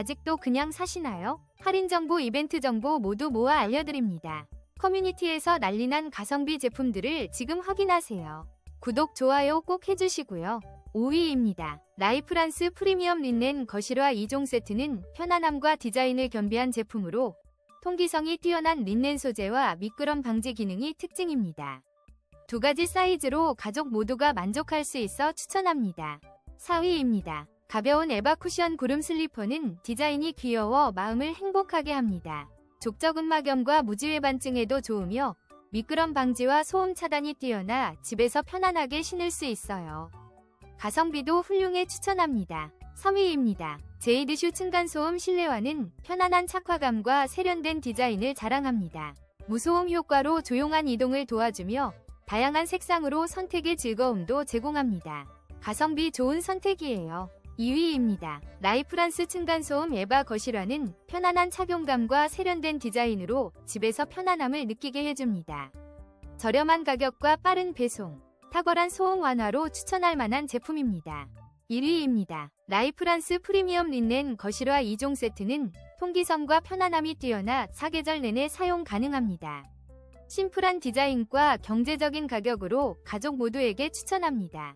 아직도 그냥 사시나요? 할인 정보, 이벤트 정보 모두 모아 알려드립니다. 커뮤니티에서 난리난 가성비 제품들을 지금 확인하세요. 구독, 좋아요 꼭 해주시고요. 5위입니다. 라이프란스 프리미엄 린넨 거실화 2종 세트는 편안함과 디자인을 겸비한 제품으로 통기성이 뛰어난 린넨 소재와 미끄럼 방지 기능이 특징입니다. 두 가지 사이즈로 가족 모두가 만족할 수 있어 추천합니다. 4위입니다. 가벼운 에바 쿠션 구름 슬리퍼는 디자인이 귀여워 마음을 행복하게 합니다. 족저근막염과 무지외반증에도 좋으며 미끄럼 방지와 소음 차단이 뛰어나 집에서 편안하게 신을 수 있어요. 가성비도 훌륭해 추천합니다. 3위입니다. 제이드슈 층간소음 실내화는 편안한 착화감과 세련된 디자인을 자랑합니다. 무소음 효과로 조용한 이동을 도와주며 다양한 색상으로 선택의 즐거움도 제공합니다. 가성비 좋은 선택이에요. 2위입니다. 라이프란스 층간소음 에바 거실화는 편안한 착용감과 세련된 디자인으로 집에서 편안함을 느끼게 해줍니다. 저렴한 가격과 빠른 배송, 탁월한 소음 완화로 추천할 만한 제품입니다. 1위입니다. 라이프란스 프리미엄 린넨 거실화 2종 세트는 통기성과 편안함이 뛰어나 사계절 내내 사용 가능합니다. 심플한 디자인과 경제적인 가격으로 가족 모두에게 추천합니다.